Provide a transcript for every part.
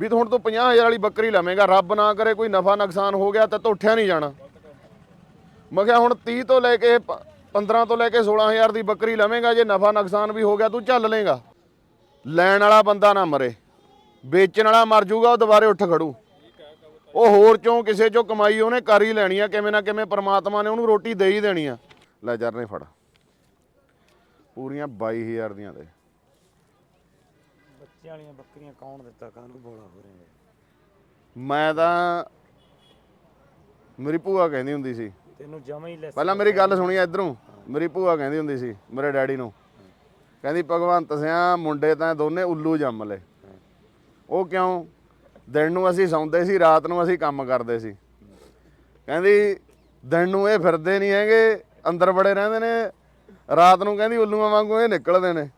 ਵੀ ਹੁਣ ਤੂੰ 50000 ਵਾਲੀ ਬੱਕਰੀ ਲਵੇਂਗਾ, ਰੱਬ ਨਾ ਕਰੇ ਕੋਈ ਨਫਾ ਨੁਕਸਾਨ ਹੋ ਗਿਆ ਤਾਂ ਧੋਠਿਆ ਨਹੀਂ ਜਾਣਾ। ਮੈਂ ਕਿਹਾ ਹੁਣ 30 ਤੋਂ ਲੈ ਕੇ ਪ- 15 ਤੋਂ ਲੈ ਕੇ 16000 ਦੀ ਬੱਕਰੀ ਲਵੇਂਗਾ, ਜੇ ਨਫਾ ਨੁਕਸਾਨ ਵੀ ਹੋ ਗਿਆ ਤੂੰ ਚੱਲ ਲੇਗਾ। ਲੈਣ ਵਾਲਾ ਬੰਦਾ ਨਾ ਮਰੇ, ਵੇਚਣ ਵਾਲਾ ਮਰ ਜਾਊਗਾ, ਉਹ ਦੁਬਾਰੇ ਉੱਠ ਖੜੂ। ਉਹ ਹੋਰ ਚੋਂ ਕਿਸੇ ਚੋਂ ਕਮਾਈ ਉਹਨੇ ਕਰ ਹੀ ਲੈਣੀ ਆ, ਕਿਵੇਂ ਨਾ ਕਿਵੇਂ ਪ੍ਰਮਾਤਮਾ ਨੇ ਉਹਨੂੰ ਰੋਟੀ ਦੇ ਹੀ ਦੇਣੀ ਆ। ਲੈ ਜਰਨੇ ਫੜ। ਪੂਰੀਆਂ 22000 ਦੀਆਂ ਦੇ। ਬੱਚਿਆਂ ਵਾਲੀਆਂ ਬੱਕਰੀਆਂ ਕੌਣ ਦਿੱਤਾ? ਕਾਹਨੂੰ ਬੋਲਾ ਹੋ ਰਿਹਾ ਮੈਂ ਤਾਂ ਮੇਰੀ ਭੂਆ ਕਹਿੰਦੀ ਹੁੰਦੀ ਸੀ। ਤੈਨੂੰ ਜਮਾ ਹੀ ਲੈਸ ਪਹਿਲਾਂ ਮੇਰੀ ਗੱਲ ਸੁਣੀ ਇਧਰੋਂ। ਮੇਰੀ ਭੂਆ ਕਹਿੰਦੀ ਹੁੰਦੀ ਸੀ ਮੇਰੇ ਡੈਡੀ ਨੂੰ। ਕਹਿੰਦੀ ਭਗਵੰਤ ਸਿਆ ਮੁੰਡੇ ਤਾਂ ਦੋਨੇ ਉੱਲੂ ਜੰਮ ਲਏ। ਉਹ ਕਿਉਂ? ਦਿਨ ਨੂੰ ਅਸੀਂ ਸੌਂਦੇ ਸੀ ਰਾਤ ਨੂੰ ਅਸੀਂ ਕੰਮ ਕਰਦੇ ਸੀ। ਕਹਿੰਦੀ ਦਿਨ ਨੂੰ ਇਹ ਫਿਰਦੇ ਨਹੀਂ ਹੈਗੇ ਅੰਦਰ ਬੜੇ ਰਹਿੰਦੇ ਨੇ। ਰਾਤ ਨੂੰ ਕਹਿੰਦੀ ਉੱਲੂਆਂ ਵਾਂਗੂ ਇਹ ਨਿਕਲਦੇ ਨੇ।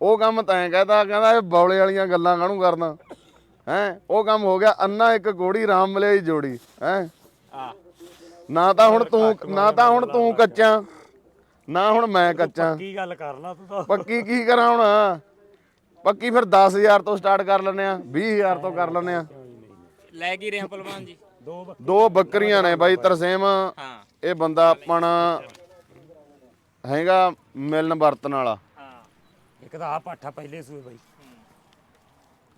ਉਹ ਕੰਮ ਤੈਂ ਕਹਤਾ ਕਹਿੰਦਾ ਇਹ ਬੌਲੇ ਵਾਲੀਆਂ ਗੱਲਾਂ ਕਾਹਨੂੰ ਕਰਦਾ ਹੈ? ਉਹ ਕੰਮ ਹੋ ਗਿਆ ਅੰਨਾ ਇੱਕ ਗੋੜੀ ਰਾਮ ਮਲਿਆਈ ਜੋੜੀ ਹੈ? ਨਾ ਤਾਂ ਹੁਣ ਤੂੰ ਨਾ ਤਾਂ ਹੁਣ ਤੂੰ ਕੱਚਾ ਨਾ ਹੁਣ ਮੈਂ ਕੱਚਾ। ਕੀ ਗੱਲ ਕਰਨਾ ਤੂੰ ਤਾਂ। ਪੱਕੀ ਕੀ ਕਰਾਂ ਹੁਣ? ਪੱਕੀ ਫਿਰ 10000 ਤੋਂ ਸਟਾਰਟ ਕਰ ਲੈਨੇ ਆ 20000 ਤੋਂ ਕਰ ਲੈਨੇ ਆ ਲੈ ਕੀ ਰਹੇ ਪਹਿਲਵਾਨ ਜੀ? ਦੋ ਬੱਕ- ਦੋ ਬੱਕਰੀਆਂ ਨੇ ਬਾਈ ਤਰਸੇਮ। ਹਾਂ। ਇਹ ਬੰਦਾ ਆਪਣਾ ਹੈਗਾ ਮਿਲਣ ਵਰਤਨ ਵਾਲਾ। ਇੱਕ ਤਾਂ ਆ ਪਾਠਾ ਪਹਿਲੇ ਸੂਏ ਬਾਈ।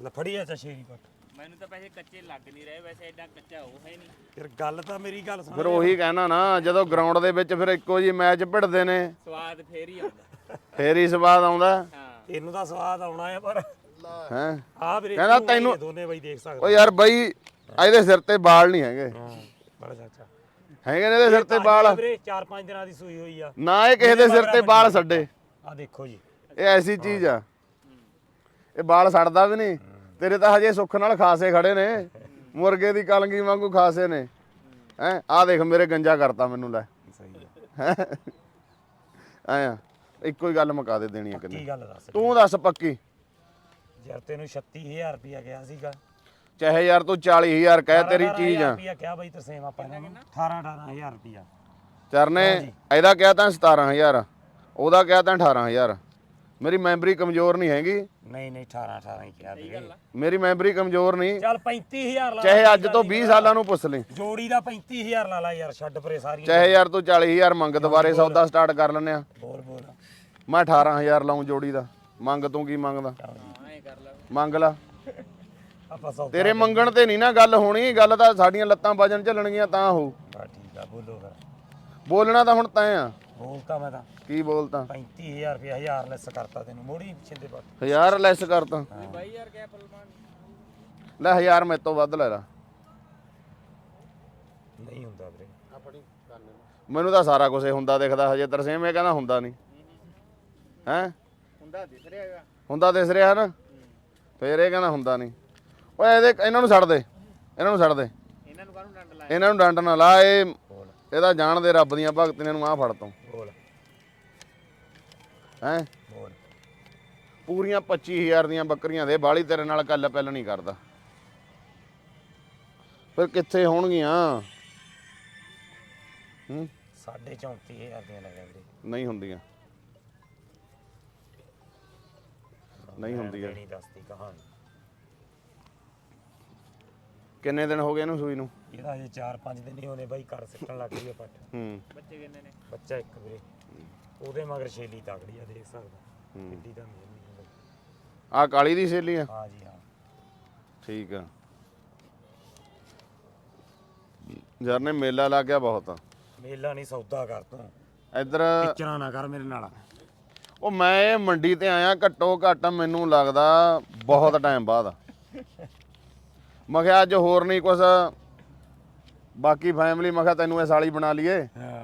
ਲਫੜੀ ਆ ਚਸ਼ੇਰੀ ਪਾਠ ਮੈਨੂੰ ਤਾਂ ਪੈਸੇ ਕੱਚੇ ਲੱਗ ਨਹੀਂ ਰਹੇ ਵੈਸੇ ਐਡਾ ਕੱਚਾ ਉਹ ਹੈ ਨਹੀਂ। ਫਿਰ ਗੱਲ ਤਾਂ ਮੇਰੀ ਗੱਲ ਸੁਣ। ਫਿਰ ਉਹੀ ਕਹਿਣਾ ਨਾ ਜਦੋਂ ਗਰਾਊਂਡ ਦੇ ਵਿੱਚ ਫਿਰ ਇੱਕੋ ਜੀ ਮੈਚ ਭਿੜਦੇ ਨੇ। ਸਵਾਦ ਫੇਰ ਹੀ ਆਉਂਦਾ। ਫੇਰ ਹੀ ਸਵਾਦ ਆਉਂਦਾ। ਹਾਂ। ਇਹਨੂੰ ਤਾਂ ਸਵਾਦ ਆਉਣਾ ਹੈ ਪਰ ਹੈ? ਆ ਵੀਰੇ ਕਹਿੰਦਾ ਤੈਨੂੰ- ਦੋਨੇ ਬਾਈ ਦੇਖ ਸਕਦੇ ਓ ਯਾਰ ਬਾਈ ਇਹਦੇ ਸਿਰ ਤੇ ਵਾਲ ਨਹੀਂ ਹੈਗੇ। ਹਾਂ ਬੜਾ ਚਾਚਾ। ਹੈਗੇ ਨੇ ਇਹਦੇ ਸਿਰ ਤੇ ਵਾਲ ਵੀਰੇ 4-5 ਦਿਨਾਂ ਦੀ ਸੂਈ ਹੋਈ ਆ। ਨਾ ਇਹ ਕਿਸੇ ਦੇ ਸਿਰ ਤੇ ਵਾਲ ਛੱਡੇ। ਆ ਦੇਖੋ ਜੀ। ਇਹ ਐਸੀ ਚੀਜ਼ ਆ। ਇਹ ਬਾਲ ਸੜਦਾ ਵੀ ਨਹੀਂ। ਤੇਰੇ ਤਾਂ ਹਜੇ ਸੁੱਖ ਨਾਲ ਖਾਸੇ ਖੜੇ ਨੇ। ਮੁਰਗੇ ਦੀ ਕਲਗੀ ਵਾਂਗੂ ਖਾਸੇ ਨੇ। ਹੈ? ਆ ਦੇਖ ਮੇਰੇ ਗੰਜਾ ਕਰਤਾ ਮੈਨੂੰ ਲੈ। ਸਹੀ ਆ। ਆਇਆ ਇੱਕੋ ਹੀ ਗੱਲ ਮੁਕਾ ਦੇ ਦੇਣੀ ਆ ਕਿੰਨੇ। ਕੀ ਗੱਲ ਦੱਸ। ਤੂੰ ਦੱਸ ਪੱਕੀ। ਯਾਰ ਤੈਨੂੰ 36000 ਰੁਪਿਆ ਗਿਆ ਸੀਗਾ। ਚਾਹੇ ਯਾਰ ਤੂੰ 40000 ਕਹਿ ਤੇਰੀ ਚੀਜ਼ ਆ। ਰੁਪਿਆ ਕਿਹਾ ਬਾਈ ਤਰਸੇਮ ਆਪਾਂ ਨੂੰ। 18 18000 ਰੁਪਿਆ ਚਰਨੇ ਇਹਦਾ ਕਿਹਾ ਤਾਂ 17000 ਉਹਦਾ ਕਿਹਾ ਤਾਂ 18000 ਮੇਰੀ ਮੈਮਰੀ ਕਮਜ਼ੋਰ ਨਹੀਂ ਹੈਗੀ। ਨਹੀਂ ਨਹੀਂ 18 18 ਹੀ ਕਿਹਾ ਵੀਰੇ ਮੇਰੀ ਮੈਮਰੀ ਕਮਜ਼ੋਰ ਨਹੀਂ। ਚੱਲ 35000 ਲਾ ਚਾਹੇ ਅੱਜ ਤੋਂ 20 ਸਾਲਾਂ ਨੂੰ ਪੁੱਛ ਲਈ ਜੋੜੀ ਦਾ 35000 ਲਾ ਲਾ ਯਾਰ ਛੱਡ ਪਰੇ ਸਾਰੀਆਂ। ਚਾਹੇ ਯਾਰ ਤੂੰ 40000 ਮੰਗ ਦੁਬਾਰੇ ਸੌਦਾ ਸਟਾਰਟ ਕਰ ਲੈਨੇ ਆ ਬੋਲ ਬੋਲ। ਮੈਂ 18000 ਲਾਉਂ ਜੋੜੀ ਦਾ। ਮੰਗ ਤੂੰ ਕੀ ਮੰਗਦਾ? ਲੈ। ਮੰਗ ਲਾ। ਆਪਾਂ ਸੌਦਾ ਤੇਰੇ ਮੰਗਣ ਤੇ ਨਹੀਂ ਨਾ ਗੱਲ ਹੋਣੀ ਗੱਲ ਤਾਂ ਸਾਡੀਆਂ ਲੱਤਾਂ ਵਜਨ ਚੱਲਣਗੀਆਂ ਤਾਂ ਹੋ। ਬਾ ਠੀਕ ਆ ਬੋਲੋ ਫਿਰ। ਬੋਲਣਾ ਤਾਂ ਹੁਣ ਤੈਂ ਆ। ਬੋਲਤਾ ਮੈਂ ਤਾਂ। ਕੀ ਬੋਲਤਾ? 35000 ਰੁਪਿਆ 1000 ਲੈਸ ਕਰਤਾ ਤੈਨੂੰ ਮੋੜੀ ਛਿੰਦੇ ਪਾ। ਹਜ਼ਾਰ ਲੈਸ ਕਰਤਾ? ਬਾਈ ਯਾਰ ਕਿਆ ਪਹਿਲਵਾਨ ਲੈ ਹਜ਼ਾਰ ਮੇਰੇ ਤੋਂ ਵੱਧ ਲੈ ਲਾ। ਨਹੀਂ ਹੁੰਦਾ ਵੀਰੇ। ਮੈਨੂੰ ਤਾਂ ਸਾਰਾ ਕੁਝ ਹੁੰਦਾ ਦਿਖਦਾ ਹਜੇ ਤਰਸੇਮ ਇਹ ਕਹਿੰਦਾ ਹੁੰਦਾ ਨਹੀਂ। ਹੈ? ਹੁੰਦਾ ਦਿਖ ਰਿਹਾ ਹੈਗਾ। ਹੁੰਦਾ ਦਿਸ ਰਿਹਾ ਨਾ? ਫੇਰ ਇਹ ਕਹਿੰਦਾ ਹੁੰਦਾ ਨਹੀਂ। ਓਏ ਇਹਦੇ ਇਹਨਾਂ ਨੂੰ ਛੱਡ ਦੇ। ਇਹਨਾਂ ਨੂੰ ਛੱਡ ਦੇ। ਇਹਨਾਂ ਨੂੰ ਕਾਹਨੂੰ ਡੰਡ ਲਾਇਆ? ਇਹਨਾਂ ਨੂੰ ਡੰਡ ਨਾ ਲਾ ਇਹ ਇਹਦਾ ਜਾਣਦੇ ਰੱਬ ਦੀਆਂ ਭਗਤੀਆਂ ਨੂੰ ਆਹ ਫੜ ਤੋਂ। ਹੈ? ਬੋਲ ਪੂਰੀਆਂ 25000 ਦੀਆਂ ਬੱਕਰੀਆਂ ਦੇ ਬਾਲੀ ਤੇਰੇ ਨਾਲ ਕੱਲ ਪੈਲ ਨਹੀਂ ਕਰਦਾ। ਫਿਰ ਕਿੱਥੇ ਹੋਣਗੀਆਂ? ਹੂੰ? ਸਾਢੇ 34000 ਦੀਆਂ ਲੱਗਿਆ ਵੀਰੇ। ਨਹੀਂ ਹੁੰਦੀਆਂ। ਨਹੀਂ ਹੁੰਦੀਆਂ। ਨਹੀਂ ਦੱਸਦੀ ਕਹਾਣੀ। ਕਿੰਨੇ ਦਿਨ ਹੋ ਗਏ ਇਹਨੂੰ ਸੂਈ ਨੂੰ? ਇਹਦਾ ਹਜੇ 4-5 ਦਿਨ ਹੀ ਹੋਣੇ ਬਾਈ ਕਰ ਸਿੱਟਣ ਲੱਗ ਗਈ ਆ ਪੱਟ ਹੂੰ। ਬੱਚੇ ਕਿੰਨੇ ਨੇ? ਬੱਚਾ ਇੱਕ ਵੀਰੇ। ਉਹਦੇ ਮਗਰ ਛੇਲੀ ਤਗੜੀ ਆ ਦੇਖ ਸਕਦਾ। ਏਡੀ ਤਾਂ ਮੇਰ ਨਹੀਂ ਹੁੰਦਾ ਆ ਕਾਲੀ ਦੀ ਸੇਲੀ ਆ? ਹਾਂ ਜੀ ਹਾਂ। ਠੀਕ ਆ। ਯਾਰ ਨੇ ਮੇਲਾ ਲੱਗ ਗਿਆ ਬਹੁਤ ਮੇਲਾ ਨਹੀਂ ਸੌਦਾ ਕਰ ਤੂੰ ਇੱਧਰ ਨਾ ਕਰ ਮੇਰੇ ਨਾਲ। ਉਹ ਮੈਂ ਇਹ ਮੰਡੀ ਤੇ ਆਇਆ ਘੱਟੋ ਘੱਟ ਮੈਨੂੰ ਲੱਗਦਾ ਬਹੁਤ ਟਾਈਮ ਬਾਅਦ ਮੈਂ ਕਿਹਾ ਅੱਜ ਹੋਰ ਨਹੀਂ ਕੁਛ। ਬਾਕੀ ਫੈਮਿਲੀ ਮੈਂ ਕਿਹਾ ਤੈਨੂੰ ਇਹ ਸਾਲੀ ਬਣਾ ਲਈਏ। ਹਾਂ।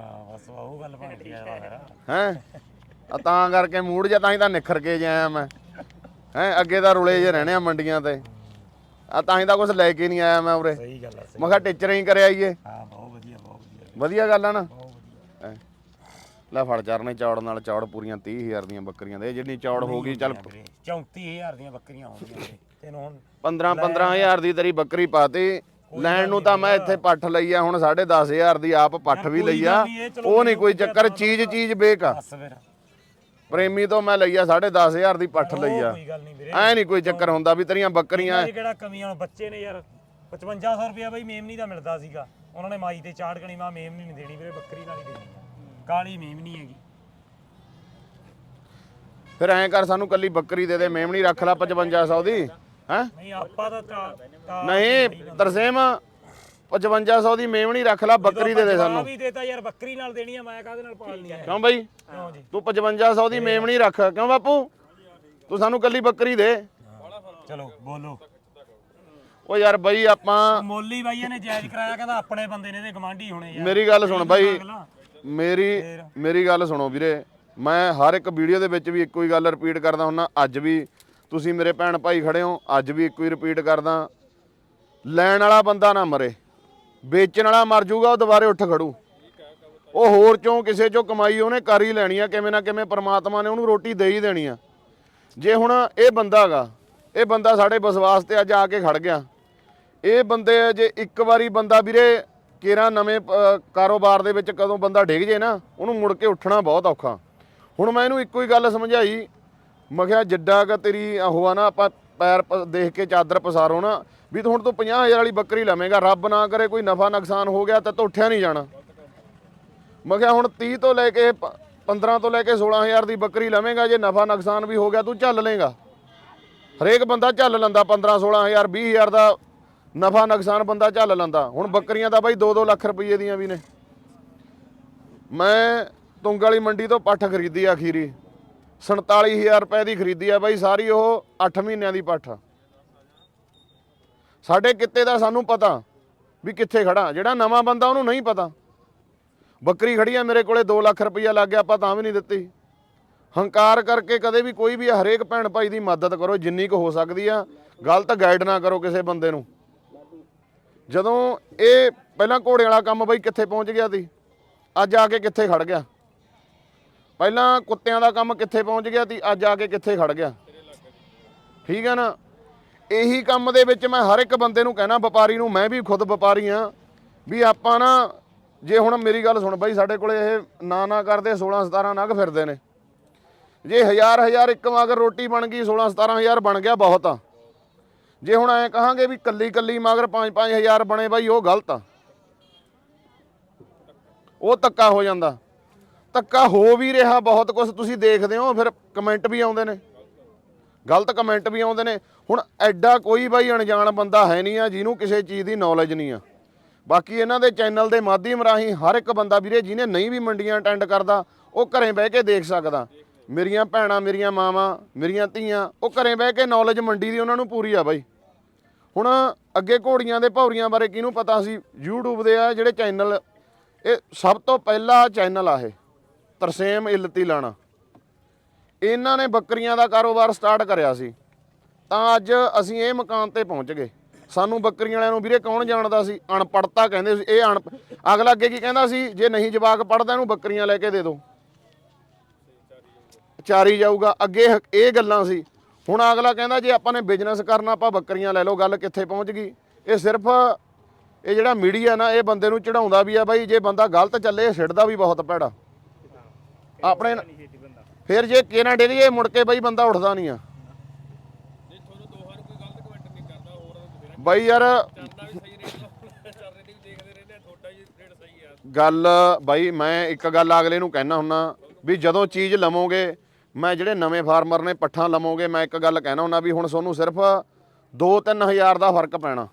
ਉਹ ਗੱਲ ਬਣ ਗਈ ਆ ਫਿਰ ਹੈ? ਆ ਤਾਂ ਕਰਕੇ ਮੂਡ ਜਿਹਾ ਤਾਂ ਹੀ ਤਾਂ ਨਿਖਰ ਕੇ ਜਿਆ ਮੈਂ। ਹੈ ਅੱਗੇ ਤਾਂ ਰੁਲੇ ਜੇ ਰਹਿਣੇ ਆ ਮੰਡੀਆਂ ਤੇ। ਆ ਤਾਂ ਹੀ ਤਾਂ ਕੁਛ ਲੈ ਕੇ ਨਹੀਂ ਆਇਆ ਮੈਂ ਉਰੇ। ਸਹੀ ਗੱਲ ਆ ਮੈਂ ਕਿਹਾ ਟੀਚਰ ਹੀ ਕਰਿਆ ਆਈਏ। ਹਾਂ ਬਹੁਤ ਵਧੀਆ ਬਹੁਤ ਵਧੀਆ। ਵਧੀਆ ਗੱਲ ਆ ਨਾ? ਹੈਂ। ਲੈ ਫੜ ਚਰਨੇ ਚੌੜ ਨਾਲ ਚੌੜ ਪੂਰੀਆਂ 30000 ਦੀਆਂ ਬੱਕਰੀਆਂ ਦੇ। ਜਿੰਨੀ ਚੌੜ ਹੋ ਗਈ ਚੱਲ 34000 ਦੀਆਂ ਬੱਕਰੀਆਂ ਹੋਣਗੀਆਂ ਵੀਰੇ ਤੈਨੂੰ ਹੁਣ 15 15000 ਦੀ ਤੇਰੀ ਬੱਕਰੀ ਪਾਤੀ। ਲੈਣ ਨੂੰ ਤਾਂ ਮੈਂ ਇੱਥੇ ਪੱਠ ਲਈ ਆ ਹੁਣ 10500 ਦੀ ਆਪ ਪੱਠ ਵੀ ਲਈ ਆ। ਉਹ ਨਹੀਂ ਕੋਈ ਚੱਕਰ ਚੀਜ਼ ਚੀਜ਼ ਬੇਕ ਆ ਫਿਰ। ਪ੍ਰੇਮੀ ਤੋਂ ਮੈਂ ਲਈ ਆ 10500 ਦੀ ਪੱਠ ਲਈ ਆ। ਕੋਈ ਗੱਲ ਨਹੀਂ ਵੀਰੇ। ਐ ਨਹੀਂ ਕੋਈ ਚੱਕਰ ਹੁੰਦਾ ਵੀ ਤੇਰੀਆਂ ਬੱਕਰੀਆਂ 'ਚ ਕਿਹੜਾ ਕਮੀਆਂ ਬੱਚੇ ਨੇ ਯਾਰ। 5500 ਰੁਪਇਆ ਬਈ ਮੇਮਨੀ ਦਾ ਮਿਲਦਾ ਸੀਗਾ। ਉਹਨਾਂ ਨੇ ਮਾਈ ਤੇ ਚਾੜ ਕਣੀ ਮਾ ਮੇਮਨੀ ਨਹੀਂ ਦੇਣੀ ਵੀਰੇ ਬੱਕਰੀ ਨਾਲ ਹੀ ਦੇਣੀ ਆ। ਕਾਲੀ ਮੇਮਨੀ ਹੈਗੀ। ਫਿਰ ਐਂ ਕਰ ਸਾਨੂੰ ਕੱਲੀ ਬੱਕਰੀ ਦੇ ਦੇ ਮੇਮਣੀ ਰੱਖ ਲੈ 5500 ਦੀ। ਹੈ? ਨਹੀਂ ਆਪਾਂ ਤਾਂ ਤਾਂ- ਨਹੀਂ ਤਰਸੇਮ 5500 ਦੀ ਮੇਮਣੀ ਰੱਖ ਲੈ ਬੱਕਰੀ ਦੇ ਦੇ ਸਾਨੂੰ। ਵੀ ਦੇਤਾ ਯਾਰ ਬੱਕਰੀ ਨਾਲ ਦੇਣੀ ਆ ਮੈਂ ਕਾਹਦੇ ਨਾਲ ਪਾਲਣੀ ਆ? ਕਿਉਂ ਬਈ? ਤੂੰ 5500 ਦੀ ਮੇਮਣੀ ਰੱਖ। ਕਿਉਂ ਬਾਪੂ? ਤੂੰ ਸਾਨੂੰ ਕੱਲੀ ਬੱਕਰੀ ਦੇ। ਚਲੋ ਬੋਲੋ। ਉਹ ਯਾਰ ਬਈ ਆਪਾਂ ਮੋਲੀ ਬਾਈ ਨੇ ਜਾਇਜ਼ ਕਰਾਇਆ ਕਹਿੰਦਾ ਆਪਣੇ ਬੰਦੇ ਨੇ ਇਹਦੇ ਗਵਾਂਢੀ ਹੋਣੇ ਯਾਰ ਮੇਰੀ ਗੱਲ ਸੁਣ ਬਾਈ। ਮੇਰੀ ਮੇਰੀ ਗੱਲ ਸੁਣੋ ਵੀਰੇ। ਮੈਂ ਹਰ ਇੱਕ ਵੀਡੀਓ ਦੇ ਵਿੱਚ ਵੀ ਇੱਕੋ ਹੀ ਗੱਲ ਰਿਪੀਟ ਕਰਦਾ ਹੁੰਨਾ ਅੱਜ ਵੀ ਤੁਸੀਂ ਮੇਰੇ ਭੈਣ ਭਾਈ ਖੜੇ ਹੋ, ਅੱਜ ਵੀ ਇੱਕੋ ਹੀ ਰਿਪੀਟ ਕਰਦਾ। ਲੈਣ ਵਾਲਾ ਬੰਦਾ ਨਾ ਮਰੇ, ਵੇਚਣ ਵਾਲਾ ਮਰ ਜਾਊਗਾ, ਉਹ ਦੁਬਾਰੇ ਉੱਠ ਖੜੂ। ਉਹ ਹੋਰ ਚੋਂ ਕਿਸੇ ਚੋਂ ਕਮਾਈ ਉਹਨੇ ਕਰ ਹੀ ਲੈਣੀ ਆ, ਕਿਵੇਂ ਨਾ ਕਿਵੇਂ ਪ੍ਰਮਾਤਮਾ ਨੇ ਉਹਨੂੰ ਰੋਟੀ ਦੇ ਹੀ ਦੇਣੀ ਆ। ਜੇ ਹੁਣ ਇਹ ਬੰਦਾ ਹੈਗਾ ਇਹ ਬੰਦਾ ਸਾਡੇ ਵਿਸ਼ਵਾਸ ਤੇ ਅੱਜ ਆ ਕੇ ਖੜ ਗਿਆ। ਇਹ ਬੰਦੇ ਜੇ ਇੱਕ ਵਾਰੀ ਬੰਦਾ ਵੀਰੇ ਕੇਰਾ ਨਵੇਂ ਕਾਰੋਬਾਰ ਦੇ ਵਿੱਚ ਕਦੋਂ ਬੰਦਾ ਡਿੱਗ ਜੇ ਨਾ, ਉਹਨੂੰ ਮੁੜ ਕੇ ਉੱਠਣਾ ਬਹੁਤ ਔਖਾ। ਹੁਣ ਮੈਂ ਇਹਨੂੰ ਇੱਕੋ ਹੀ ਗੱਲ ਸਮਝਾਈ ਮੈਂ ਕਿਹਾ ਜਿੱਡਾ ਕ ਤੇਰੀ ਉਹ ਆ ਨਾ, ਆਪਾਂ ਪੈਰ ਪ- ਦੇਖ ਕੇ ਚਾਦਰ ਪਸਾਰੋ ਨਾ, ਵੀ ਤੂੰ ਹੁਣ ਤੂੰ 50000 ਵਾਲੀ ਬੱਕਰੀ ਲਵੇਂਗਾ, ਰੱਬ ਨਾ ਕਰੇ ਕੋਈ ਨਫਾ ਨੁਕਸਾਨ ਹੋ ਗਿਆ ਤਾਂ ਤੂੰ ਉੱਠਿਆ ਨਹੀਂ ਜਾਣਾ। ਮੈਂ ਕਿਹਾ ਹੁਣ 30 ਤੋਂ ਲੈ ਕੇ ਪ- 15 ਤੋਂ ਲੈ ਕੇ 16000 ਦੀ ਬੱਕਰੀ ਲਵੇਂਗਾ, ਜੇ ਨਫਾ ਨੁਕਸਾਨ ਵੀ ਹੋ ਗਿਆ ਤੂੰ ਝੱਲ ਲੇਗਾ ਹਰੇਕ ਬੰਦਾ ਝੱਲ ਲੈਂਦਾ 15 16000 20000 ਦਾ ਨਫਾ ਨੁਕਸਾਨ ਬੰਦਾ ਝੱਲ ਲੈਂਦਾ। ਹੁਣ ਬੱਕਰੀਆਂ ਤਾਂ ਬਾਈ 2-2 ਲੱਖ ਰੁਪਏ ਦੀਆਂ ਵੀ ਨੇ। ਮੈਂ ਤੁੰਗ ਵਾਲੀ ਮੰਡੀ ਤੋਂ ਪੱਠ ਖਰੀਦੀ ਆ ਅਖੀਰੀ। 47000 ਰੁਪਏ ਦੀ ਖਰੀਦੀ ਆ ਬਾਈ, ਸਾਰੀ ਉਹ 8 ਮਹੀਨਿਆਂ ਦੀ ਪੱਠ ਸਾਡੇ ਕਿੱਤੇ ਦਾ ਸਾਨੂੰ ਪਤਾ ਵੀ ਕਿੱਥੇ ਖੜਾ। ਜਿਹੜਾ ਨਵਾਂ ਬੰਦਾ ਉਹਨੂੰ ਨਹੀਂ ਪਤਾ। ਬੱਕਰੀ ਖੜੀ ਆ ਮੇਰੇ ਕੋਲੇ 2 ਲੱਖ ਰੁਪਈਆ ਲੱਗ ਗਿਆ, ਆਪਾਂ ਤਾਂ ਵੀ ਨਹੀਂ ਦਿੱਤੀ। ਹੰਕਾਰ ਕਰਕੇ ਕਦੇ ਵੀ ਕੋਈ ਵੀ ਹਰੇਕ ਭੈਣ ਭਾਈ ਦੀ ਮਦਦ ਕਰੋ, ਜਿੰਨੀ ਕੁ ਹੋ ਸਕਦੀ ਆ। ਗਲਤ ਗਾਈਡ ਨਾ ਕਰੋ ਕਿਸੇ ਬੰਦੇ ਨੂੰ। ਜਦੋਂ ਇਹ ਪਹਿਲਾਂ ਘੋੜੇ ਵਾਲਾ ਕੰਮ ਬਈ ਕਿੱਥੇ ਪਹੁੰਚ ਗਿਆ ਸੀ? ਅੱਜ ਆ ਕੇ ਕਿੱਥੇ ਖੜ ਗਿਆ? ਪਹਿਲਾਂ ਕੁੱਤਿਆਂ ਦਾ ਕੰਮ ਕਿੱਥੇ ਪਹੁੰਚ ਗਿਆ ਸੀ ਅੱਜ ਆ ਕੇ ਕਿੱਥੇ ਖੜ ਗਿਆ? ਠੀਕ ਹੈ ਨਾ? ਇਹੀ ਕੰਮ ਦੇ ਵਿੱਚ ਮੈਂ ਹਰ ਇੱਕ ਬੰਦੇ ਨੂੰ ਕਹਿਣਾ, ਵਪਾਰੀ ਨੂੰ, ਮੈਂ ਵੀ ਖੁਦ ਵਪਾਰੀ ਆ ਵੀ ਆਪਾਂ ਨਾ, ਜੇ ਹੁਣ ਮੇਰੀ ਗੱਲ ਸੁਣ ਬਾਈ, ਸਾਡੇ ਕੋਲੇ ਇਹ ਨਾ ਨਾ ਕਰਦੇ 16 17 ਨਗ ਫਿਰਦੇ ਨੇ। ਜੇ ਹਜ਼ਾਰ ਹਜ਼ਾਰ ਇੱਕ ਮਗਰ ਰੋਟੀ ਬਣ ਗਈ 16 17000 ਬਣ ਗਿਆ, ਬਹੁਤ ਆ। ਜੇ ਹੁਣ ਐ ਕਹਾਂਗੇ ਵੀ ਕੱਲੀ ਕੱਲੀ ਮਗਰ 5 5000 ਬਣੇ ਬਾਈ, ਉਹ ਗਲਤ ਆ। ਉਹ ਤੱਕਾ ਹੋ ਜਾਂਦਾ। ਤੱਕਾ ਹੋ ਵੀ ਰਿਹਾ ਬਹੁਤ ਕੁਝ ਤੁਸੀਂ ਦੇਖਦੇ ਹੋ, ਫਿਰ ਕਮੈਂਟ ਵੀ ਆਉਂਦੇ ਨੇ। ਗਲਤ ਕਮੈਂਟ ਵੀ ਆਉਂਦੇ ਨੇ। ਹੁਣ ਐਡਾ ਕੋਈ ਬਾਈ ਅਣਜਾਣ ਬੰਦਾ ਹੈ ਨਹੀਂ ਆ, ਜਿਹਨੂੰ ਕਿਸੇ ਚੀਜ਼ ਦੀ ਨੌਲੇਜ ਨਹੀਂ ਆ। ਬਾਕੀ ਇਹਨਾਂ ਦੇ ਚੈਨਲ ਦੇ ਮਾਧਿਅਮ ਰਾਹੀਂ ਹਰ ਇੱਕ ਬੰਦਾ ਵੀਰੇ, ਜਿਹਨੇ ਨਹੀਂ ਵੀ ਮੰਡੀਆਂ ਅਟੈਂਡ ਕਰਦਾ, ਉਹ ਘਰੇ ਬਹਿ ਕੇ ਦੇਖ ਸਕਦਾ। ਮੇਰੀਆਂ ਭੈਣਾਂ, ਮੇਰੀਆਂ ਮਾਵਾਂ, ਮੇਰੀਆਂ ਧੀਆਂ, ਉਹ ਘਰੇ ਬਹਿ ਕੇ ਨੌਲੇਜ ਮੰਡੀ ਦੀ ਉਹਨਾਂ ਨੂੰ ਪੂਰੀ ਆ ਬਾਈ। ਹੁਣ ਅੱਗੇ ਘੋੜੀਆਂ ਦੇ ਭੌਰੀਆਂ ਬਾਰੇ ਕਿਹਨੂੰ ਪਤਾ ਸੀ? YouTube ਦੇ ਆ ਜਿਹੜੇ ਚੈਨਲ ਇਹ ਸਭ ਤੋਂ ਪਹਿਲਾ ਚੈਨਲ ਆ ਇਹ। ਤਰਸੇਮ ਇਲਤੀ ਲਾਣਾ। ਇਹਨਾਂ ਨੇ ਬੱਕਰੀਆਂ ਦਾ ਕਾਰੋਬਾਰ ਸਟਾਰਟ ਕਰਿਆ ਸੀ। ਤਾਂ ਅੱਜ ਅਸੀਂ ਇਹ ਮਕਾਨ ਤੇ ਪਹੁੰਚ ਗਏ। ਸਾਨੂੰ ਬੱਕਰੀਆਂ ਵਾਲਿਆਂ ਨੂੰ, ਵੀਰੇ ਕੌਣ ਜਾਣਦਾ ਸੀ? ਅਣਪੜਤਾ ਕਹਿੰਦੇ ਸੀ। ਇਹ ਅਣ, ਅਗਲਾ ਅੱਗੇ ਕੀ ਕਹਿੰਦਾ ਸੀ? ਜੇ ਨਹੀਂ ਜਵਾਕ ਪੜਦਾ ਇਹਨੂੰ ਬੱਕਰੀਆਂ ਲੈ ਕੇ ਦੇ ਦਿਓ ਚਾਰੀ ਜਾਊਗਾ। ਅੱਗੇ ਇਹ ਗੱਲਾਂ ਸੀ। ਹੁਣ ਅਗਲਾ ਕਹਿੰਦਾ, ਜੇ ਆਪਾਂ ਨੇ ਬਿਜ਼ਨਸ ਕਰਨਾ, ਆਪਾਂ ਬੱਕਰੀਆਂ ਲੈ ਲਓ। ਗੱਲ ਕਿੱਥੇ ਪਹੁੰਚ ਗਈ? ਇਹ ਸਿਰਫ, ਇਹ ਜਿਹੜਾ ਮੀਡੀਆ ਨਾ, ਇਹ ਬੰਦੇ ਨੂੰ ਚੜਾਉਂਦਾ ਵੀ ਆ ਬਾਈ। ਜੇ ਬੰਦਾ ਗਲਤ ਚੱਲੇ, ਇਹ ਛਿੜਦਾ ਵੀ ਬਹੁਤ ਭੈੜਾ। ਆਪਣੇ ਫਿਰ ਜੇ ਕਿਹਨਾਂ ਜੇ ਮੁੜ ਕੇ ਬਾਈ ਬੰਦਾ ਉੱਠਦਾ ਨਹੀਂ ਆ। ਬਾਈ ਯਾਰ ਗੱਲ ਬਾਈ ਮੈਂ ਇੱਕ ਗੱਲ ਅਗਲੇ ਨੂੰ ਕਹਿਣਾ ਹੁੰਨਾ ਵੀ ਜਦੋਂ ਚੀਜ਼ ਲਵੋਗੇ ਮੈਂ ਜਿਹੜੇ ਨਵੇਂ ਫਾਰਮਰ ਨੇ ਪੱਠਾਂ ਲਵੋਗੇ ਮੈਂ ਇੱਕ ਗੱਲ ਕਹਿਣਾ ਹੁੰਨਾ ਵੀ ਹੁਣ ਤੁਹਾਨੂੰ ਸਿਰਫ 2-3000 ਦਾ ਫ਼ਰਕ ਪੈਣਾ।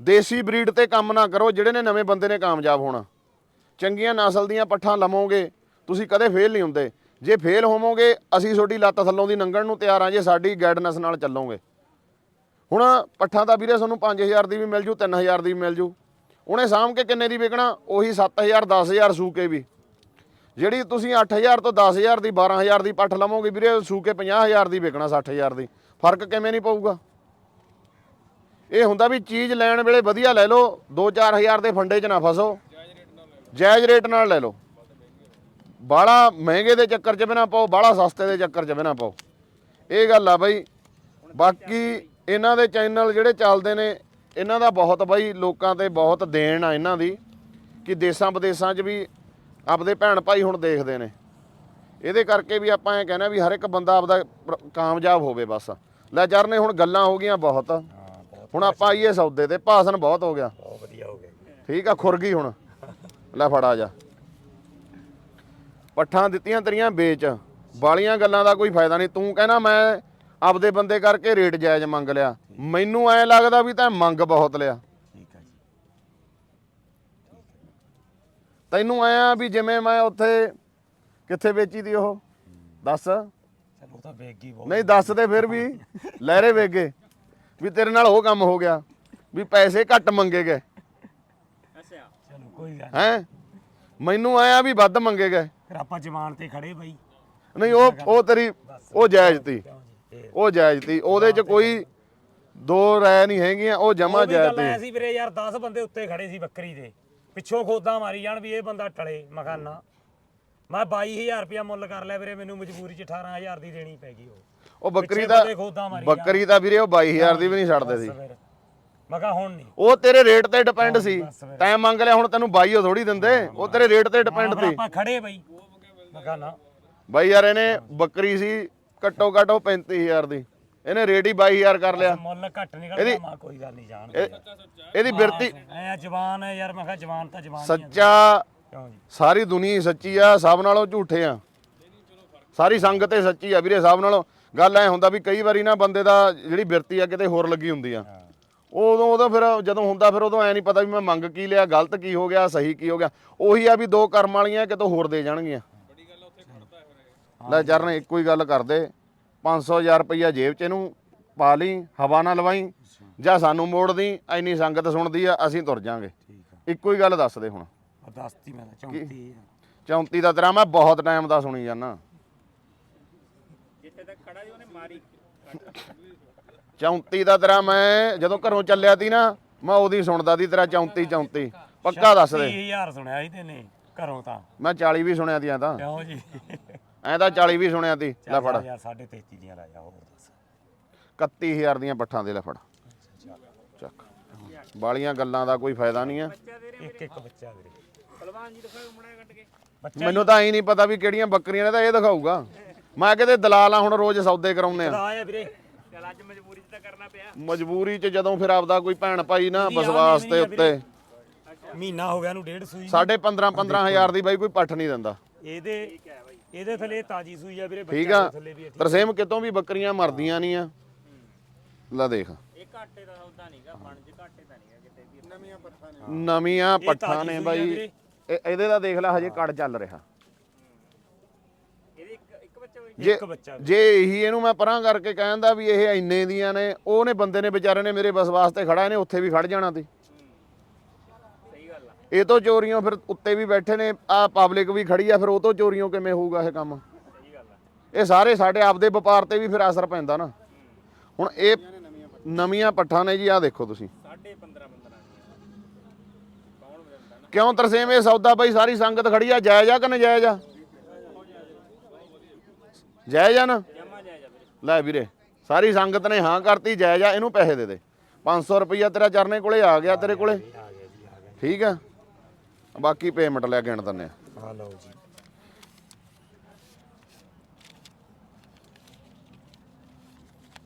ਦੇਸੀ ਬਰੀਡ ਤੇ ਕੰਮ ਨਾ ਕਰੋ ਜਿਹੜੇ ਨੇ ਨਵੇਂ ਬੰਦੇ ਨੇ ਕਾਮਯਾਬ ਹੋਣਾ। ਚੰਗੀਆਂ ਨਸਲ ਦੀਆਂ ਪੱਠਾਂ ਲਵੋਗੇ ਤੁਸੀਂ ਕਦੇ ਫੇਲ ਨਹੀਂ ਹੁੰਦੇ। ਜੇ ਫੇਲ ਹੋਵੋਗੇ, ਅਸੀਂ ਤੁਹਾਡੀ ਲੱਤ ਥੱਲੋਂ ਦੀ ਨੰਗਣ ਨੂੰ ਤਿਆਰ ਆ ਜੇ ਸਾਡੀ ਗਾਈਡਨੈਸ ਨਾਲ ਚੱਲੋਗੇ। ਹੁਣ ਪੱਠਾਂ ਦਾ ਵੀਰੇ ਤੁਹਾਨੂੰ 5000 ਦੀ ਵੀ ਮਿਲ ਜੂ 3000 ਦੀ ਵੀ ਮਿਲ ਜੂ। ਉਹਨੇ ਸਾਂਭ ਕੇ ਕਿੰਨੇ ਦੀ ਵਿਕਣਾ ਉਹੀ 7000 10000 ਸੂ ਕੇ ਵੀ। ਜਿਹੜੀ ਤੁਸੀਂ 8000 ਤੋਂ 10000 ਦੀ 12000 ਦੀ ਪੱਠ ਲਵੋਗੇ ਵੀਰੇ ਸੂ ਕੇ 50000 ਦੀ ਵਿਕਣਾ 60000 ਦੀ। ਫ਼ਰਕ ਕਿਵੇਂ ਨਹੀਂ ਪਊਗਾ? ਇਹ ਹੁੰਦਾ ਵੀ ਚੀਜ਼ ਲੈਣ ਵੇਲੇ ਵਧੀਆ ਲੈ ਲਓ 2-4000 ਦੇ ਫੰਡੇ 'ਚ ਨਾ ਫਸੋ। ਜਾਇਜ਼ ਰੇਟ ਨਾਲ ਲੈ ਲਓ। ਬਾਹਲਾ ਮਹਿੰਗੇ ਦੇ ਚੱਕਰ 'ਚ ਵੀ ਨਾ ਪਾਓ ਬਾਹਲਾ ਸਸਤੇ ਦੇ ਚੱਕਰ 'ਚ ਵੀ ਨਾ ਪਾਓ। ਇਹ ਗੱਲ ਆ ਬਾਈ ਬਾਕੀ ਇਹਨਾਂ ਦੇ ਚੈਨਲ ਜਿਹੜੇ ਚੱਲਦੇ ਨੇ ਇਹਨਾਂ ਦਾ ਬਹੁਤ ਬਾਈ ਲੋਕਾਂ ਤੇ ਬਹੁਤ ਦੇਣ ਆ ਇਹਨਾਂ ਦੀ ਕਿ ਦੇਸਾਂ ਵਿਦੇਸਾਂ 'ਚ ਵੀ ਆਪਦੇ ਭੈਣ ਭਾਈ ਹੁਣ ਦੇਖਦੇ ਨੇ। ਇਹਦੇ ਕਰਕੇ ਵੀ ਆਪਾਂ ਇਹ ਕਹਿੰਦੇ ਵੀ ਹਰ ਇੱਕ ਬੰਦਾ ਆਪਦਾ ਕਾਮਯਾਬ ਹੋਵੇ ਬਸ। ਲੈ ਜਰ ਨੇ ਹੁਣ ਗੱਲਾਂ ਹੋ ਗਈਆਂ ਬਹੁਤ। ਹੁਣ ਆਪਾਂ ਆਈਏ ਸੌਦੇ ਤੇ ਭਾਸ਼ਣ ਬਹੁਤ ਹੋ ਗਿਆ। ਬਹੁਤ ਵਧੀਆ ਹੋ ਗਿਆ ਠੀਕ ਆ ਖੁਰ ਗਈ ਹੁਣ। ਲੈ ਫੜਾ ਜਾ। ਪੱਠਾਂ ਦਿੱਤੀਆਂ ਤੇਰੀਆਂ ਵੇਚ। ਬਾਲੀਆਂ ਗੱਲਾਂ ਦਾ ਕੋਈ ਫਾਇਦਾ ਨਹੀਂ। ਤੂੰ ਕਹਿਣਾ ਮੈਂ ਆਪਦੇ ਬੰਦੇ ਕਰਕੇ ਰੇਟ ਜਾਇਜ਼ ਮੰਗ ਲਿਆ। ਮੈਨੂੰ ਐ ਲੱਗਦਾ ਵੀ ਤੈਂ ਮੰਗ ਬਹੁਤ ਲਿਆ। ਠੀਕ ਹੈ ਜੀ। ਤੈਨੂੰ ਆਇਆ ਵੀ ਜਿਵੇਂ ਮੈਂ ਉੱਥੇ ਕਿੱਥੇ ਵੇਚੀ ਦੀ ਉਹ? ਦੱਸ। ਚਲੋ ਉਹ ਤਾਂ ਵੇਗ ਗਈ ਬਹੁਤ। ਨਹੀਂ ਦੱਸ ਦੇ ਫਿਰ ਵੀ। ਲਹਿਰੇ ਵੇਗੇ ਵੀ ਤੇਰੇ ਨਾਲ ਉਹ ਕੰਮ ਹੋ ਗਿਆ। ਵੀ ਪੈਸੇ ਘੱਟ ਮੰਗੇ ਗਏ। ਅੱਛਾ। ਚਲੋ ਕੋਈ ਗੱਲ ਹੈ? ਮੈਨੂੰ ਆਇਆ ਵੀ ਵੱਧ ਮੰਗੇ ਗਏ। ਫਿਰ ਆਪਾਂ ਜਵਾਨ ਤੇ ਖੜੇ ਬਾਈ। ਨਹੀਂ ਉਹ ਉਹ ਤੇਰੀ ਉਹ ਜਾਇਜ਼ ਤੀ। ਇਹ ਉਹ ਜਾਇਜ਼ ਤੀ। ਉਹਦੇ 'ਚ ਕੋਈ ਦੋ ਰਾਇ ਨਹੀਂ ਹੈਗੀਆਂ ਉਹ ਜਮਾ ਉਹ ਵੀ ਜਾਇਜ਼ ਗੱਲ ਐ ਤੀ ਸੀ ਵੀਰੇ ਯਾਰ 10 ਬੰਦੇ ਉੱਤੇ ਖੜੇ ਸੀ ਬੱਕਰੀ ਦੇ। ਪਿੱਛੋਂ ਖੋਦਾਂ ਮਾਰੀ ਜਾਣ ਵੀ ਇਹ ਬੰਦਾ ਟਲੇ ਮਖਾਨਾ। ਮੈਂ 22000 ਰੁਪਇਆ ਮੁੱਲ ਕਰ ਲਿਆ ਵੀਰੇ ਮੈਨੂੰ ਮਜਬੂਰੀ ਚ 18000 ਦੀ ਦੇਣੀ ਪੈ ਗਈ ਉਹ। ਉਹ ਬੱਕਰੀ ਪਿੱਛੇ ਦਾ ਬੰਦੇ ਖੋਦਾਂ ਮਾਰੀ ਜਾਣ। ਬੱਕਰੀ ਦਾ ਵੀਰੇ ਉਹ 22000 ਦੀ ਵੀ ਨਹੀਂ ਛੱਡਦੇ ਸੀ। ਫਿਰ। ਮੈਂ ਕਿਹਾ ਹੁਣ ਨਹੀਂ। ਉਹ ਤੇਰੇ ਰੇਟ ਤੇ ਡਿਪੈਂਡ ਸੀ। ਤੈਂ ਮੰਗ ਲਿਆ ਹੁਣ ਤੈਨੂੰ 22 ਥੋੜੀ ਦਿੰਦੇ। ਉਹ ਤੇਰੇ ਰੇਟ ਤੇ ਡਿਪੈਂਡ ਤੀ ਆਪਾਂ ਖੜੇ ਬਈ। ਮੈਂ ਕਿਹਾ ਨਾ। ਬਾਈ ਯਾਰ ਇਹਨੇ ਬੱਕਰੀ ਸੀ ਘੱਟੋ ਘੱਟ ਉਹ 35000 ਦੀ। ਇਹਨੇ ਰੇਟ ਹੀ 22000 ਕਰ ਲਿਆ। ਮੁੱਲ ਘੱਟ ਨਿਕਲਦਾ ਮਾ ਕੋਈ ਗੱਲ ਨਹੀਂ ਜਾਣ ਇਹ- ਇਹਦੀ ਬਿਰਤੀ ਐ ਜਵਾਨ ਹੈ ਯਾਰ ਮੈਂ ਕਿਹਾ ਜਵਾਨ ਤਾਂ ਜਵਾਨ। ਸੱਚਾ ਸਾਰੀ ਦੁਨੀਆ ਹੀ ਸੱਚੀ ਆ ਸਭ ਨਾਲੋਂ ਝੂਠੇ ਆ। ਸਾਰੀ ਸੰਗਤ ਹੀ ਸੱਚੀ ਆ ਵੀਰੇ ਸਭ ਨਾਲੋਂ। ਗੱਲ ਐ ਹੁੰਦਾ ਵੀ ਕਈ ਵਾਰੀ ਨਾ ਬੰਦੇ ਦਾ ਜਿਹੜੀ ਬਿਰਤੀ ਆ ਕਿਤੇ ਹੋਰ ਲੱਗੀ ਹੁੰਦੀ ਆ। ਉਦੋਂ ਉਦੋਂ ਫਿਰ ਜਦੋਂ ਹੁੰਦਾ ਫਿਰ ਉਦੋਂ ਐ ਨਹੀਂ ਪਤਾ ਵੀ ਮੈਂ ਮੰਗ ਕੀ ਲਿਆ ਗਲਤ ਕੀ ਹੋ ਗਿਆ ਸਹੀ ਕੀ ਹੋ ਗਿਆ। ਉਹੀ ਆ ਵੀ ਦੋ ਕਰਮ ਵਾਲੀਆਂ ਕਿਤੋਂ ਹੋਰ ਦੇ ਜਾਣਗੀਆਂ। ਲੈ ਚਰਨ ਇੱਕੋ ਹੀ ਗੱਲ ਕਰਦੇ। 5000 ਰੁਪਈਆ ਜੇਬ 'ਚ ਇਹਨੂੰ ਪਾ ਲਈ ਹਵਾ ਨਾ ਲਵਾਈ ਜਾਂ ਸਾਨੂੰ ਮੋੜ ਦੀ ਐਨੀ ਸੰਗਤ ਸੁਣਦੀ ਆ ਅਸੀਂ ਤੁਰ ਜਾਾਂਗੇ। ਇੱਕੋ ਹੀ ਗੱਲ ਦੱਸ ਦੇ ਹੁਣ। ਦੱਸਤੀ ਮੈਂ ਤਾਂ 34 34 ਦਾ ਤੇਰਾ ਮੈਂ ਬਹੁਤ ਟਾਈਮ ਦਾ ਸੁਣੀ ਜਾਂਦਾ ਜਿੱਥੇ ਤੱਕ ਖੜਾ ਸੀ ਉਹਨੇ ਮਾਰੀ। 34 ਦਾ ਤੇਰਾ ਮੈਂ ਜਦੋਂ ਘਰੋਂ ਚੱਲਿਆ ਤੀ ਨਾ ਮੈਂ ਉਹਦੀ ਸੁਣਦਾ ਸੀ ਤੇਰਾ 34 34 ਪੱਕਾ ਦੱਸ ਦੇ। 30000 ਸੁਣਿਆ ਸੀ ਤੈਨੇ ਘਰੋਂ ਤਾਂ। ਮੈਂ 40 ਵੀ ਸੁਣਿਆ ਤੀ ਐਂ ਤਾਂ। ਕਿਉਂ ਜੀ? ਐਂ ਤਾਂ 40 ਵੀ ਸੁਣਿਆ ਤੀ। ਲੈ ਫੜ। ਯਾਰ 33 ਦੀਆਂ ਲੈ ਜਾ ਹੋਰ ਦੱਸ। 31000 ਦੀਆਂ ਪੱਠਾਂ ਦੇ ਲੈ ਫੜ। ਚੱਕ। ਬਾਲੀਆਂ ਗੱਲਾਂ ਦਾ ਕੋਈ ਫਾਇਦਾ ਨਹੀਂ ਆ ਇੱਕ ਇੱਕ ਬੱਚਾ ਵੀਰੇ। ਪਹਿਲਵਾਨ ਜੀ ਦਿਖਾਓ ਮੁੰਡਾ ਕੱਢ ਕੇ। ਬੱਚਾ ਮੈਨੂੰ ਤਾਂ ਐਂ ਨਹੀਂ ਪਤਾ ਵੀ ਕਿਹੜੀਆਂ ਬੱਕਰੀਆਂ ਨੇ ਤਾਂ ਇਹ ਦਿਖਾਊਗਾ। ਮੈਂ ਕਿਤੇ ਦਲਾਲ ਆ ਹੁਣ ਰੋਜ਼ ਸੌਦੇ ਕਰਾਉਂਦੇ ਆ। ਆਇਆ ਵੀਰੇ। ਅੱਜ ਮਜਬੂਰੀ 'ਚ ਤਾਂ ਕਰਨਾ ਪਿਆ। ਮਜਬੂਰੀ 'ਚ ਜਦੋਂ ਫਿਰ ਆਪਦਾ ਕੋਈ ਭੈਣ ਭਾਈ ਨਾ ਵਿਸ਼ਵਾਸ ਆ ਉੱਤੇ। ਮਹੀਨਾ ਹੋ ਗਿਆ ਨੂੰ ਡੇਢ ਸੂਈ ਸਾਢੇ 15 15000 ਦੀ ਬਾਈ ਕੋਈ ਪੱਠ ਨਹੀਂ ਦਿੰਦਾ। ਇਹਦੇ ਇਹਦੇ ਥੱਲੇ ਤਾਜੀ ਸੂਈ ਆ ਵੀਰੇ ਠੀਕ ਬੱਚਾ ਆ। ਦੇ ਥੱਲੇ ਵੀ ਆ, ਠੀਕ ਤਰਸੇਮ ਕਿਤੋਂ ਵੀ ਬੱਕਰੀਆਂ ਮਰਦੀਆਂ ਨਹੀਂ ਆ। ਲੈ ਦੇਖ। ਇਹ ਘਾਟੇ ਦਾ ਸੌਦਾ ਨਹੀਂਗਾ ਬਣ ਚ ਘਾਟੇ ਦਾ ਨਹੀਂਗਾ ਕਿਤੇ ਵੀ। ਨਵੀਆਂ ਪੱਠਾਂ ਨੇ। ਨਵੀਆਂ ਇਹ ਪੱਠਾਂ ਤਾਜ਼ੀ ਨੇ ਸੂਈ ਆ ਬਾਈ। ਵੀਰੇ। ਇਹ- ਇਹਦੇ ਦਾ ਦੇਖ ਲੈ ਹਜੇ ਕੜ ਚੱਲ ਰਿਹਾ ਇਹਦੇ ਇੱਕ ਇੱਕ ਬੱਚਾ ਹੋਈ ਜੇ ਇੱਕ ਬੱਚਾ ਜੇ ਇਹੀ ਇਹਨੂੰ ਮੈਂ ਪਰਾਂ ਕਰਕੇ ਕਹਿੰਦਾ ਵੀ ਇਹ ਇੰਨੇ ਦੀਆਂ ਨੇ ਉਹਨੇ ਬੰਦੇ ਨੇ ਵਿਚਾਰੇ ਨੇ ਮੇਰੇ ਬਸ ਵਾਸਤੇ ਖੜਾ ਇਹਨੇ ਉੱਥੇ ਵੀ ਖੜ ਜਾਣਾ ਸੀ ਸਹੀ ਗੱਲ ਆ। ਇਹ ਤੋਂ ਚੋਰੀਆਂ ਫਿਰ ਉੱਤੇ ਵੀ ਬੈਠੇ ਨੇ ਆ ਪਬਲਿਕ ਵੀ ਖੜੀ ਆ ਫਿਰ ਉਹ ਤੋਂ ਚੋਰੀਆਂ ਕਿਵੇਂ ਹੋਊਗਾ ਇਹ ਕੰਮ? ਸਹੀ ਗੱਲ ਆ। ਇਹ ਸਾਰੇ ਸਾਡੇ ਆਪਦੇ ਵਪਾਰ ਤੇ ਵੀ ਫਿਰ ਅਸਰ ਪੈਂਦਾ ਨਾ। ਹੁਣ ਇਹ ਨਵੀਆਂ ਪੱਠਾਂ ਨੇ ਜੀ ਆ ਦੇਖੋ ਤੁਸੀਂ। ਸਾਢੇ 15 15 ਕੌਣ ਦਿੰਦਾ ਨਾ? ਕਿਉਂ ਤਰਸੇਮ ਇਹ ਸੌਦਾ ਬਾਈ ਸਾਰੀ ਸੰਗਤ ਖੜੀ ਆ ਜਾਇਜ਼ ਆ ਕਿ ਨਜਾਇਜ਼ ਆ ਜਾਇਜ਼ ਆ ਨਾ ਜਮਾ ਜਾਇ ਜਾ ਵੀਰੇ ਲੈ ਵੀਰੇ, ਸਾਰੀ ਸੰਗਤ ਨੇ ਹਾਂ ਕਰਤੀ ਜਾਇਜ਼ ਆ ਇਹਨੂੰ ਪੈਸੇ ਦੇ ਦੇ। 500 ਰੁਪਈਆ ਤੇਰਾ ਚਰਨੇ ਕੋਲੇ ਆ ਗਿਆ ਤੇਰੇ ਕੋਲੇ। ਠੀਕ ਆ? ਬਾਕੀ ਪੇਮੈਂਟ ਲੈ ਗਿਣ ਦਿੰਨੇ ਆ। ਹਾਂ ਲਓ ਜੀ।